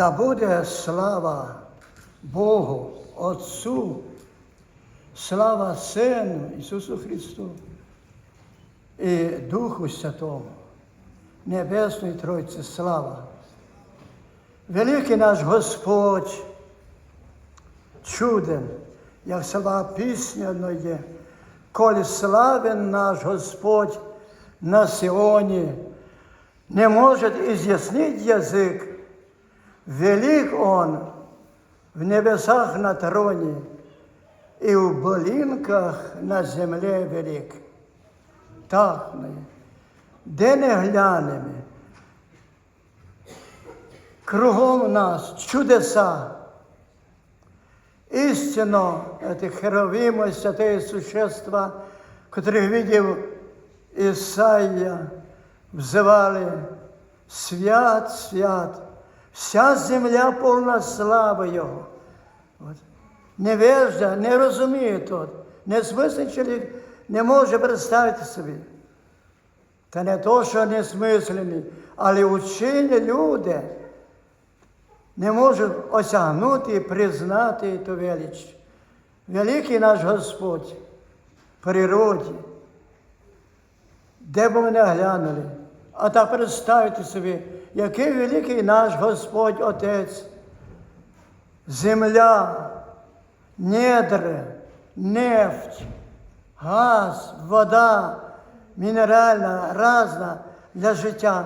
Да буде слава Богу, Отцу, слава Сину Ісусу Христу і Духу Святому, Небесної Тройці, слава. Великий наш Господь, чуден, як слова пісня є, коли славен наш Господь на Сионі, не может изъяснить язык, велик Он в небесах на троне и в болинках на земле велик. Так ми, де не глянемо, кругом нас чудеса. Истинно, это херовимы, святые существа, которых видел Исаия, взывали «Свят, свят, вся земля повна слави Його». От. Невежда не розуміє тут, несмислений чоловік не може представити собі. Та не то, що несмислений, але учені люди не можуть осягнути і признати ту велич. Великий наш Господь в природі, де б ми не глянули. А так представте собі, який великий наш Господь Отець, земля, недри, нефть, газ, вода, мінеральна, разна для життя.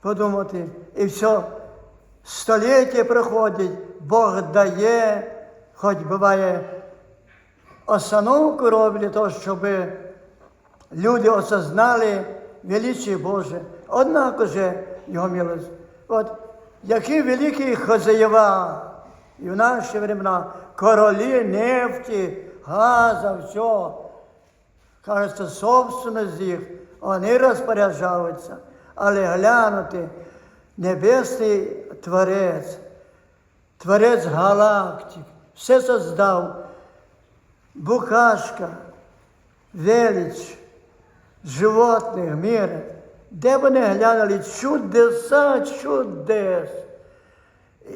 Подумати, і все століття проходить, Бог дає, хоч буває, остановку роблять, то, щоб люди осознали величие Боже. Однако же його милость. От які великі хозяєва і в наші времена королі нефті, газа, все. Кажется, собственность їх, вони розпоряджаються. Але глянути, небесний Творець, Творець галактик, все создав, букашка, велич, животних, міра. Де вони глянули чудеса, чудес,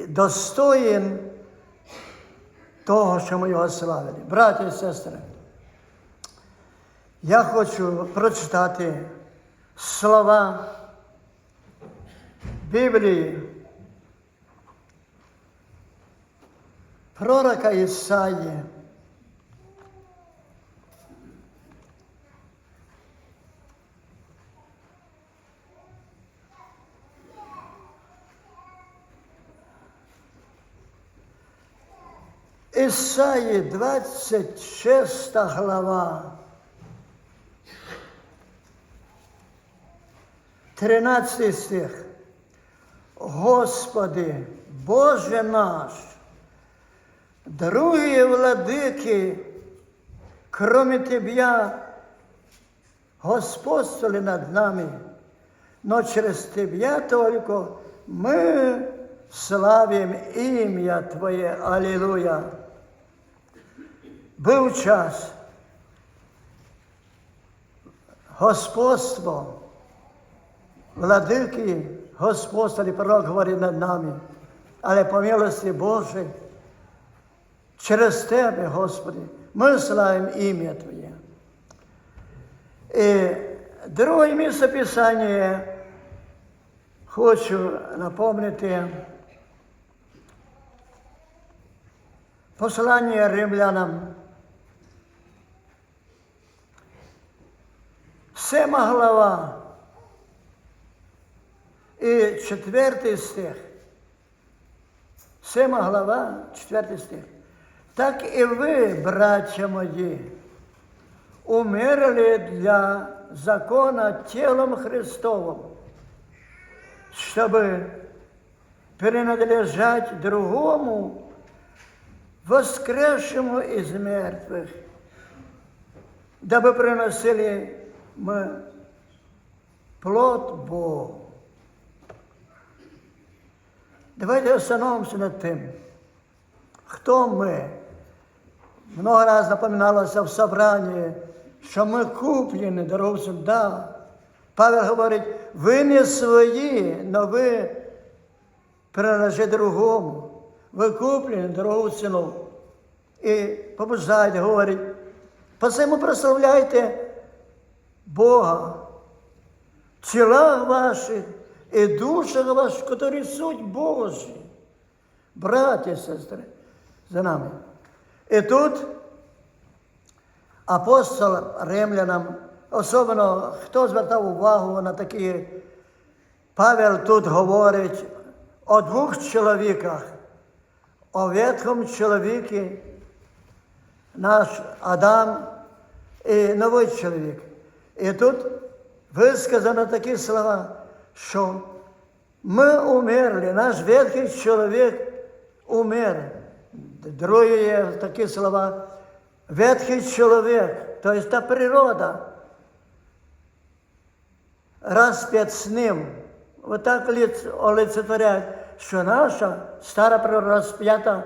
достоїн того, що ми його славили. Браті і сестри, я хочу прочитати слова Біблії пророка Ісаї. Ісаї 26 глава. 13 стих. Господи, Боже наш, другие владыки, кроме Тебя, господствовали над нами, но через Тебя только мы славим имя Твое. Аллилуйя. Був час господство, владики, господствовали, пророк говорить над нами, але по милості Божій, через Тебе, Господи, ми славимо ім'я Твоє. І друге місце Писання хочу напомнити послання римлянам. Сема глава і четвертий стих. Сема глава, четвертий стих. Так і ви, браття мої, умерли для закона тілом Христовим, щоб принадлежать другому, воскресшему из мертвых, дабы приносили мы плод Богу. Давайте остановимся над тим, хто ми. Много раз напоминалося в собранні, що ми куплені дорогою. Да. Павел говорить, ви не свої, але ви принадлежить другому, викуплені дорогу ціну. І побуждайте, говорить, посему прославляйте Бога, в тілах ваших і душах ваших, які суть Божі. Браті сестри, за нами. І тут апостол римлянам, особливо хто звертав увагу на такі, Павел тут говорить о двох чоловіках, о ветхому чоловіки, наш Адам і новий чоловік. І тут висказано такі слова, що ми умерли, наш ветхий чоловік умер. Друге є такі слова. Ветхий чоловік, тобто та природа, розп'ят з ним. Отак лиц- олицетворяють, що наша стара природа розп'ята,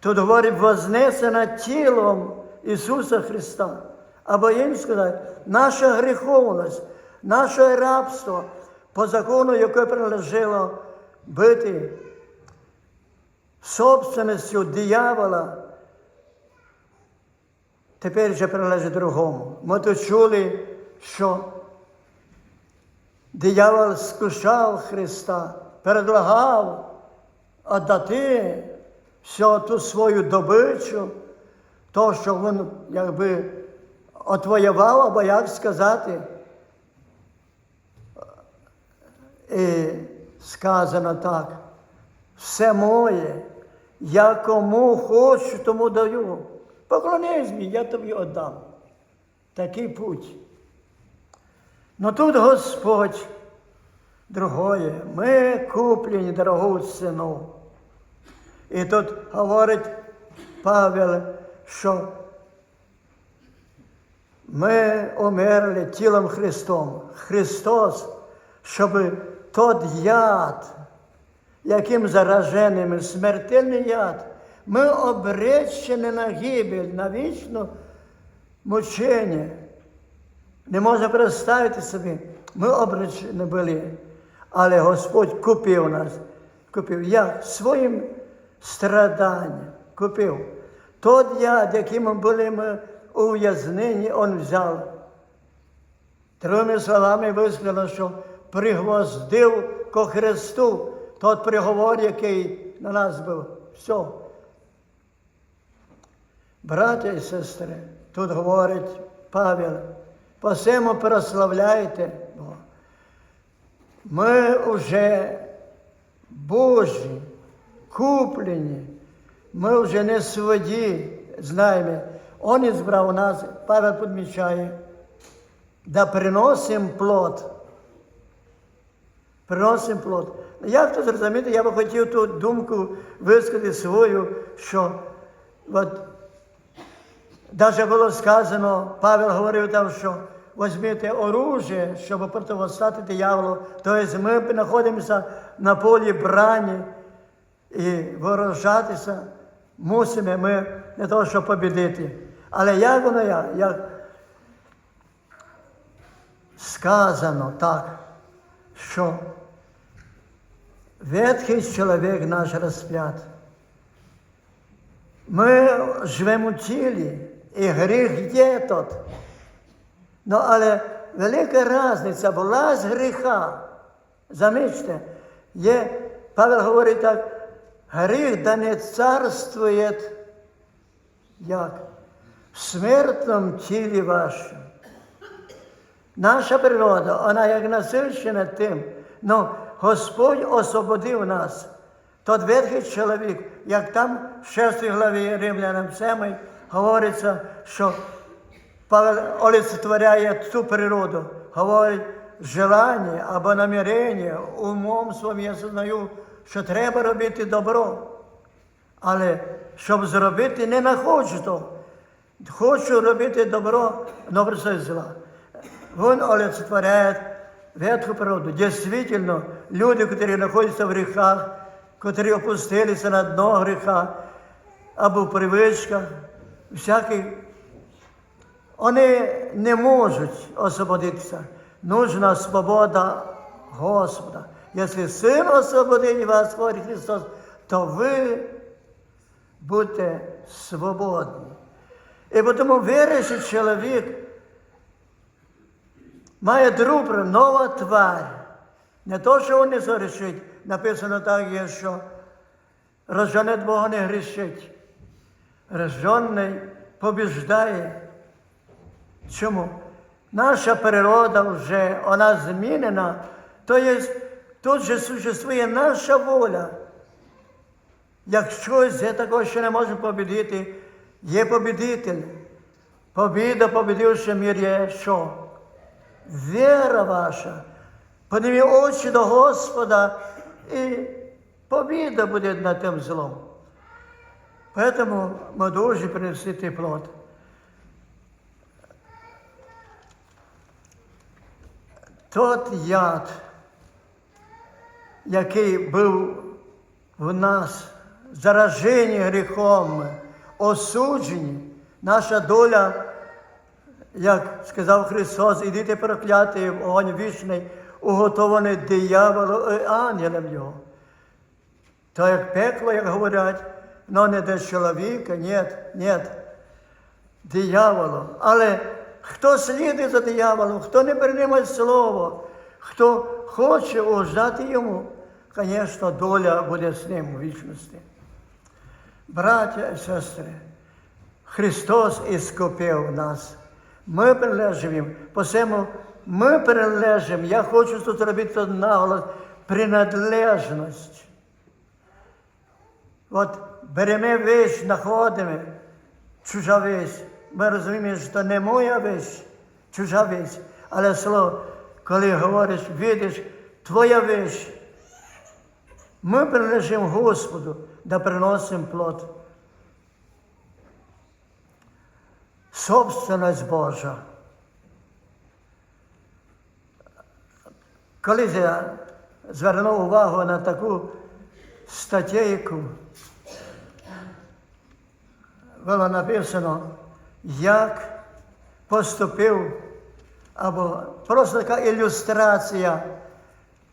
тут говорить, вознесена тілом Ісуса Христа. Або їм сказати, наша гріховність, наше рабство по закону, яке принадлежало бити собственністю диявола, тепер вже приналежить другому. Ми тут чули, що диявол скушав Христа, предлагав віддати всю ту свою добичу, то, що він якби отвоював, або як сказати. І сказано так, все моє, я кому хочу, тому даю. Поклонись мені, я тобі віддам. Такий путь. Но тут Господь другое. Ми куплені дорогу ціну. І тут говорить Павел, що ми умерли тілом Христом. Христос, щоб тот яд, яким зараженими, смертельний яд, ми обречені на гибель, на вічне мучення. Не можна представити собі, ми обречені були, але Господь купив нас. Купив як? Своїм страданням купив. Тот яд, яким були ми у в'язнині, Він взяв. Другими словами висказано, що пригвоздив ко Христу тот приговор, який на нас був. Все. Браття і сестри, тут говорить Павел, посему прославляйте Бога. Ми вже Божі, куплені, ми вже не свої, знаємо. Он ізбрав нас, Павел підмічає, да приносимо плод. Приносимо плод. Як це зрозуміти, я би хотів ту думку висказати свою, що от, Даже було сказано, Павел говорив там, що візьмете оружие, щоб противостати дияволу. Тобто ми знаходимося на полі брані і вооружатися мусимо ми для того, щоб побідити. Але як воно як? як сказано так, що ветхий чоловік наш розп'ят. Ми живемо у тілі, і гріх є тут. Ну, але велика різниця була з гріха. Замічте, є, Павел говорить так, гріх да не царствує як? В смертному тілі вашому. Наша природа, вона як насичена тим, но Господь освободив нас. Тот ветхий чоловік, як там в 6 главі Римлянам 7 говориться, що Павел олицетворяє цю природу, говорить, желання або намірення, умом своїм я знаю, що треба робити добро. Але щоб зробити, не находжу то. Хочу робити добро, но все зла. Він олицетворяє ветху природу. Дійсно, люди, які знаходяться в гріхах, які опустилися на дно гріха, або в привичках, всяких, вони не можуть освободитися. Нужна свобода Господа. Якщо Син освободить вас, Христос, то ви будете свободні. І тому віруючий чоловік має друг, нова тварь. Не то, що він не згрішить. Написано так є, що рождений Бога не грішить. Рождений побіждає. Чому? Наша природа вже вона змінена, то є, тут же существує наша воля. Як щось є такого, що не можемо побідити, є побідитель. Побіда, побідивши мір є що? Віра ваша. Подиві очі до Господа, і побіда буде над тим злом. Поэтому ми дуже принести плод. Тот яд, який був в нас, заражені гріхом, осуджені, наша доля, як сказав Христос, ідите прокляти в огонь вічний, уготований дияволу і ангелам його. То як пекло, як говорять, но не до чоловіка, ні, ні, дияволу. Але хто слідує за дияволом, хто не приймає слово, хто хоче уждати йому, звісно, доля буде з ним у вічності. Браття і сестри, Христос іскупив нас. Ми прилежимо їм. Посему ми прилежимо. Я хочу тут робити наголос. Принадлежність. От беремо вещь, знаходимо, чужа вещь. Ми розуміємо, що це не моя вещь, чужа вещь. Але слово, коли говориш, видиш, твоя вещь. Ми прилежимо Господу, да приносимо плод. Собственность Божа. Колись я звернув увагу на таку статтєйку, було написано, як поступив, або просто така ілюстрація.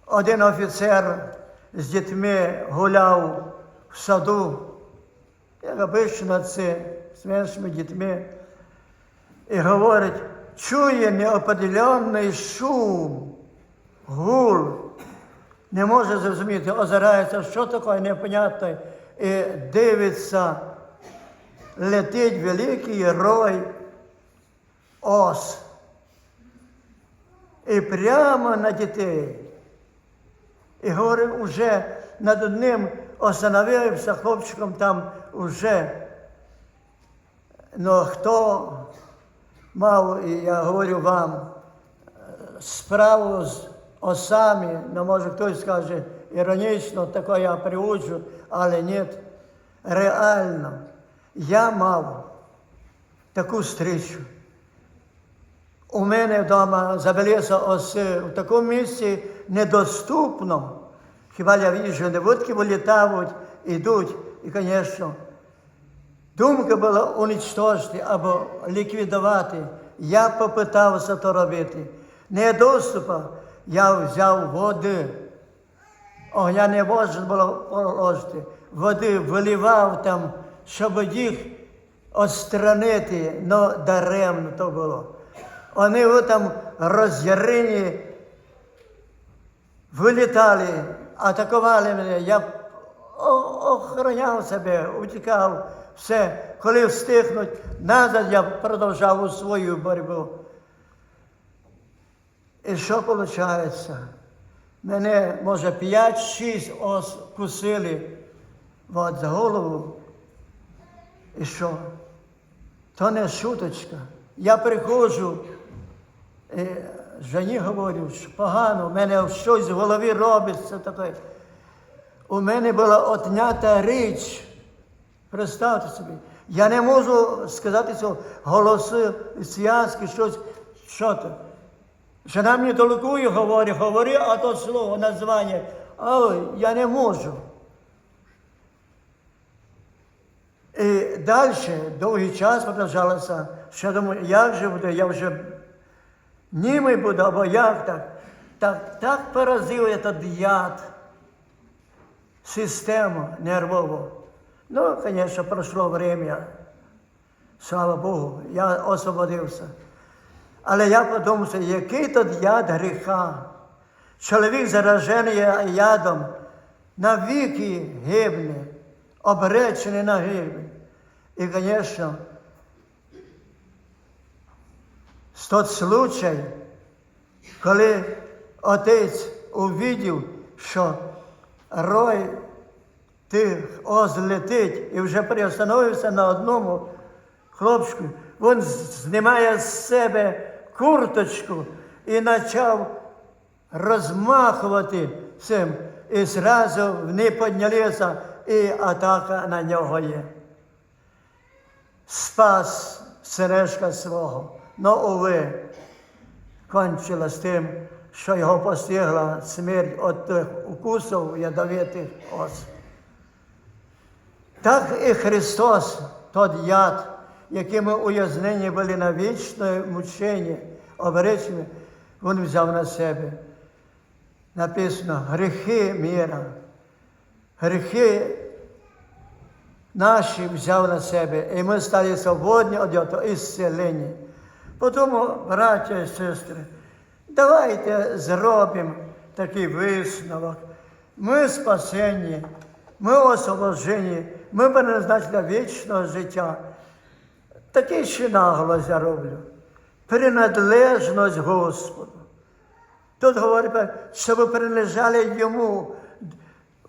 Один офіцер з дітьми гуляв в саду, як обично це з меншими дітьми, і говорить, чує неопределенний шум, гул, не може зрозуміти, озирається, що таке непонятне, і дивиться, летить великий рой ос. І прямо на дітей. І говорить, уже над одним остановився хлопчиком там уже. Ну хто мав, і я говорю вам, справу з осами, ну може хтось скаже, іронічно, таке я приуджу, але ні, реально. Я мав таку стрічу. У мене вдома забилися оси в такому місці недоступному. Хіба я віжу, не вудки вилітають, ідуть. І, звісно, думка була уничтожити або ліквідувати. Я попитався то робити. Не доступу, я взяв води. Огня не можна було положити. Води виливав там, щоб їх отстранити, але даремно то було. Вони там роз'ярені вилітали, атакували мене. Я охороняв себе, утікав, все. Коли встигнуть назад, я продовжав свою боротьбу. І що виходить? Мене, може, 5-6 ос кусили от, за голову. І що? То не шуточка. Я приходжу, і жені говорю, що погано, в мене щось в голові робиться таке. У мене була отнята річ. Представте собі, я не можу сказати цього голоси зв'язки, щось, що то. Жена мені толкує, говорить, говори, а то слово, названня. Але я не можу. І далі довгий час продовжалося, що думаю, як же буде, я вже німий буду, або як так. так, так поразив этот яд систему нервову. Ну, звісно, пройшло время. Слава Богу, я освободився. Але я подумав, який тут яд гріха. Чоловік заражений ядом навіки гибне, обречений на гибель. І, звісно, тот случай, коли отець увидів, що рой тих оз летить і вже приостановився на одному хлопчику, він знімає з себе курточку і почав розмахувати цим. І зразу вони піднялися, і атака на нього є. Спас сережка свого. Но, уви, кончилось тим, що його постигла смерть від тих укусів ядовитих ос. Так і Христос, тот яд, яким ми уязнені були на вічне мучення, обречені, Він взяв на себе. Написано, гріхи міра, гріхи наші взяв на себе, і ми стали свободні від цього ісцелення. Тому, браття і сестри, давайте зробимо такий висновок. Ми спасені, ми освобождені, ми для вічного життя. Такий ще наголос я роблю. Принадлежність Господу. Тут говорить, щоб ви принадлежали йому.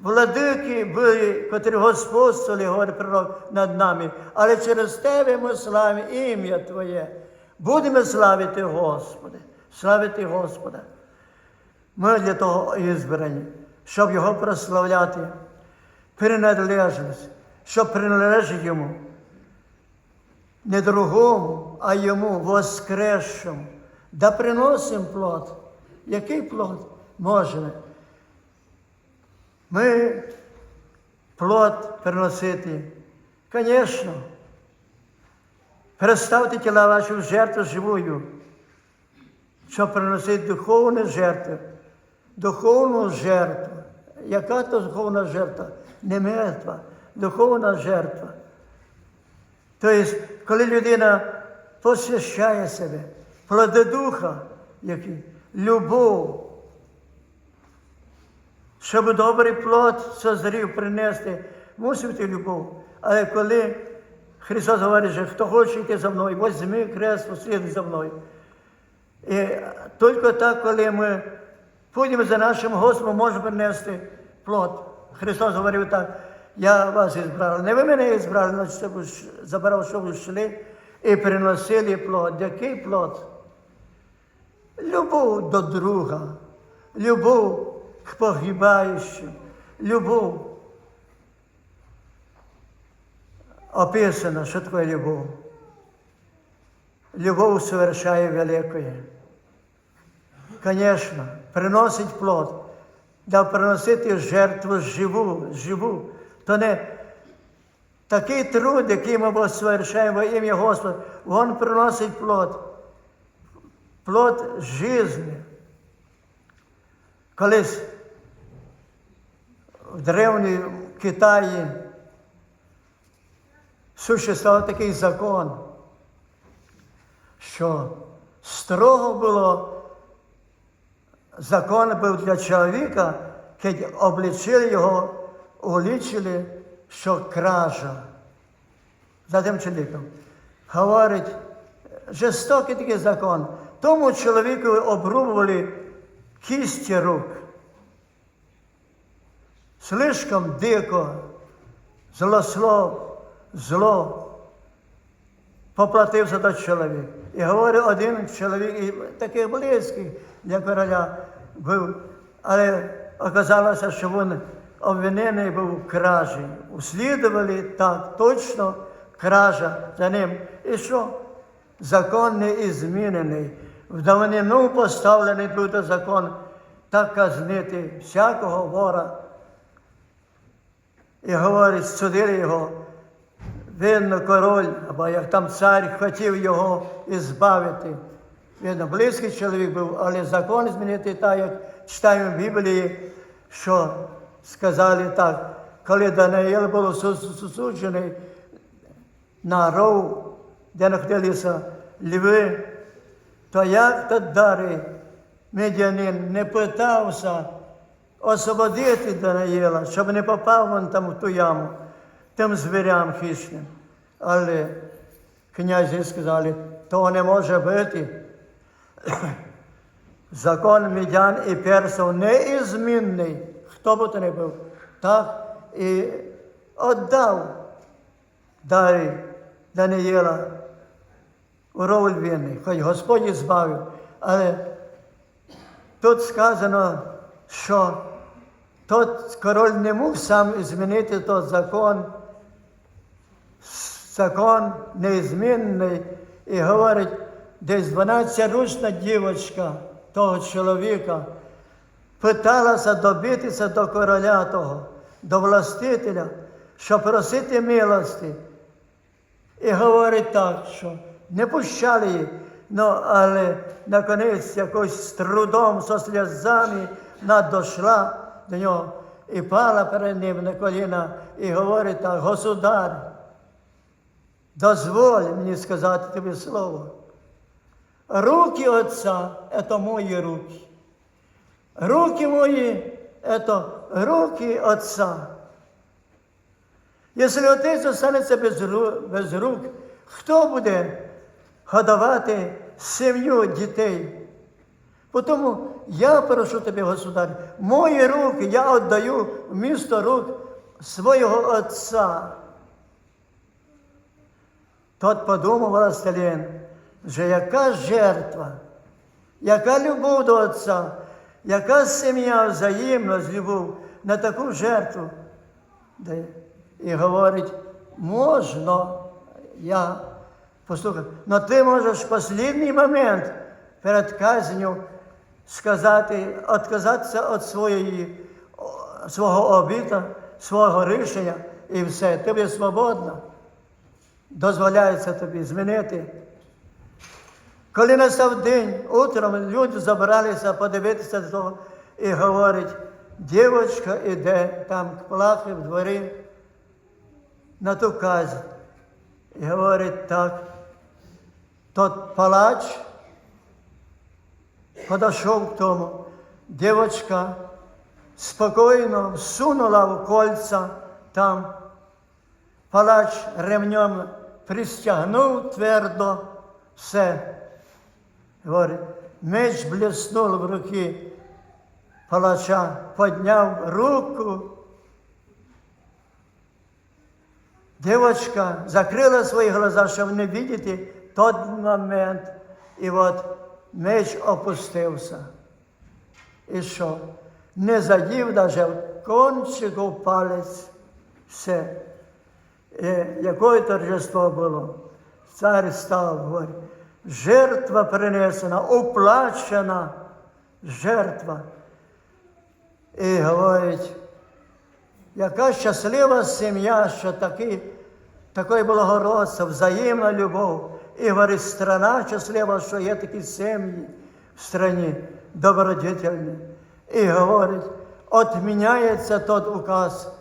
Владики були, котрі господствували, говорить пророк, над нами, але через тебе ми славимо ім'я Твоє. Будемо славити Господа, славити Господа. Ми для того і збрані, щоб його прославляти, принадлежність, щоб приналежить йому. Не другому, а йому воскресшому. Да приносимо плод. Який плод можемо? Ми плод приносити. Звісно, представте тіла ваші в жертву живою, щоб приносити духовну жертву, духовну жертву. Яка то духовна жертва? Не мертва, духовна жертва. Тобто, коли людина посвящає себе, плоди духа, який? любов, щоб добрий плод созрів принести, мусить бути любов. Але коли Христос говорить, що хто хоче йти за мною, возьми крест, послідуй за мною. І тільки так, коли ми будемо за нашим Господом, можемо принести плод. Христос говорив так, я вас ізбрав. Не ви мене ізбрали, щоб забрав, щоб ви йшли і приносили плод. Який плод? Любов до друга, любов к погибаючим, любов. Описано, що таке любов. Любов совершає великое. Звісно, приносить плод, да приносити жертву живу, живу. То не такий труд, який ми совершаємо во ім'я Господа, він приносить плод плод жизни. Колись в древньому Китаї существував такий закон, що строго було закон був для чоловіка, коли облічили його, улічили, що кража за тим чоловіком. Говорить, жорстокий такий закон. Тому чоловіку обрубували кісті рук. Слишком дико, злослов, зло. Поплатився до чоловік. І говорить один чоловік, і такий близький для короля був, але оказалося, що він обвинений був в кражі. Услідували так, точно кража за ним. І що? Закон не змінений. В давнину поставлений тут закон так казнити всякого вора. І говорить, судили його. Винно король, або як там цар хотів його ізбавити. видно, близький чоловік був, але закон змінити так, як читаємо в Біблії, що сказали так, коли Даниїл був су- засуджений на ров, де знаходилися льви, то як то дари медіанин не питався освободити Даниїла, щоб не попав він там в ту яму, тим звірям хищним. Але князі сказали, то не може бути. Закон медян і персів неізмінний, хто б то не був, так і віддав дарі Даниїла у ров львіний, хоч Господь і збавив. Але тут сказано, що тот король не мог сам змінити той закон, закон неізмінний, і говорить, десь 12-річна дівчинка того чоловіка питалася добитися до короля того, до властителя, щоб просити милості. І говорить так, що не пущали її, ну, але наконець якось з трудом, со сльозами вона дійшла до нього і пала перед ним на коліна і говорить так, государ, дозволь мені сказати тобі слово. Руки Отца – це мої руки. Руки мої – це руки Отца. Якщо отець останеться без, без рук, хто буде годувати сім'ю дітей? Тому я прошу тебе, государ, мої руки я віддаю вмісто рук свого Отця. Тот подумав властелин, що яка жертва, яка любов до Отця, яка сім'я взаємна з любов на таку жертву. І говорить, можна, я послухай, але ти можеш в останній момент перед казню сказати, відказатися від своєї, свого обіта, свого рішення і все, ти будеш свободна. Дозволяється тобі змінити. Коли настав день, утром люди забралися подивитися до того і говорять, дівчинка іде там плаче в дворі на ту казнь. І говорить так, тот палач подошов к тому. Дівчинка спокійно всунула в кольца там. Палач ремнем пристягнув твердо все. Говорить, меч блеснув в руки палача, підняв руку. Девочка закрыла свои глаза, чтобы не видеть тот момент. І от меч опустився. І що? Не задів даже кончику палець. Все. І яке торжество було? Цар став, говорить, жертва принесена, оплачена жертва. І говорить, яка щаслива сім'я, що такі, такий благородство, взаємна любов. І говорить, страна щаслива, що є такі сім'ї в страні добродетельні. І говорить, отміняється тот указ,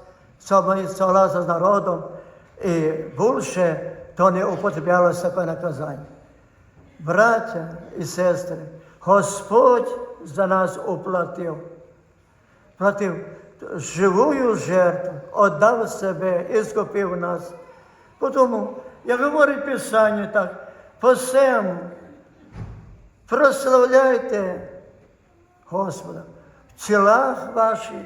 щоб согласно з народом, і більше то не употреблялося таке наказання. Браття і сестри, Господь за нас уплатив платив живую жертву, віддав себе і скупив нас. Тому, як говорить Писання так, по всему прославляйте Господа в тілах ваших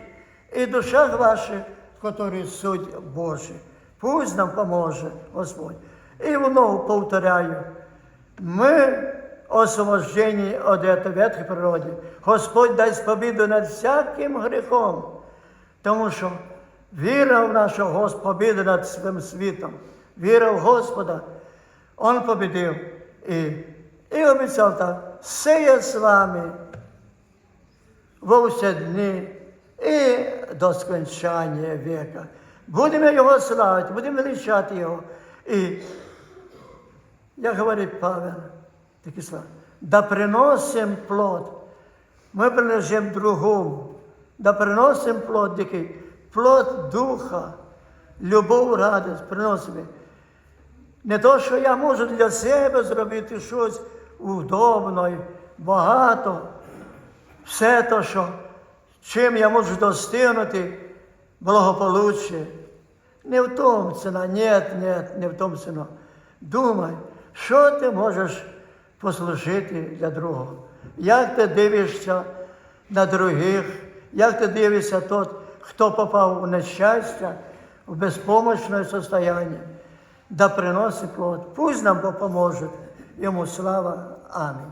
і душах ваших, які суть Божі. Пусть нам поможе Господь. І вновь повторяю, ми освобождені від этой ветхої природи. Господь дасть побіду над всяким гріхом, тому що віра в нашого Господа, побіда над своїм світом, віра в Господа, Он побідив і, і обіцяв так, все я з вами во всі дні і до скончання віка. Будемо Його славити, будемо величати Його. І, як говорить Павел, такі слова, да приносимо плод. Ми принадлежимо другому, да приносимо плод, який плод духа, любов, радість приносимо. Не то, що я можу для себе зробити щось удобно, багато, все то, що чим я можу достигнути благополуччя. Не в тому ціна, ні, ні, не в тому ціна. Думай, що ти можеш послужити для другого. Як ти дивишся на других, як ти дивишся тот, хто попав у нещастя, в безпомощне состояние, да приносить плод. Пусть нам допоможе. Йому слава. Амінь.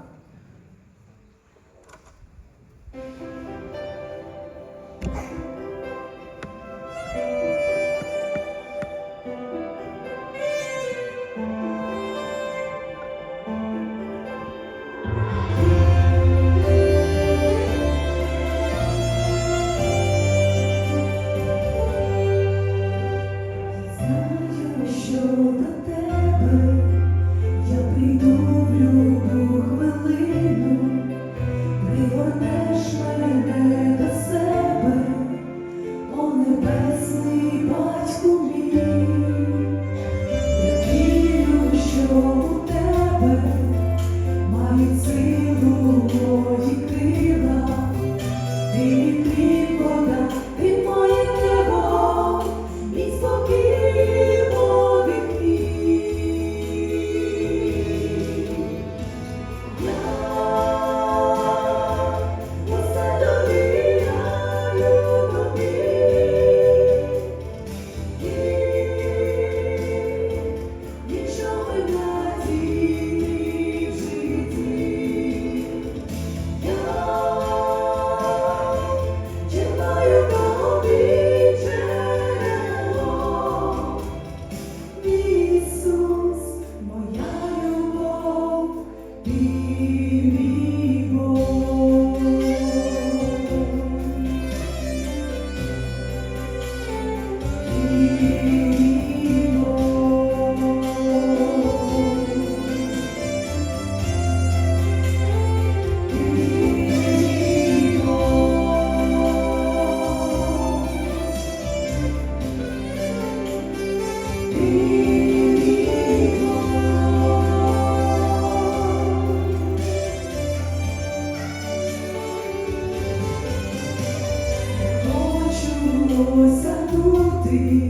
Осягнути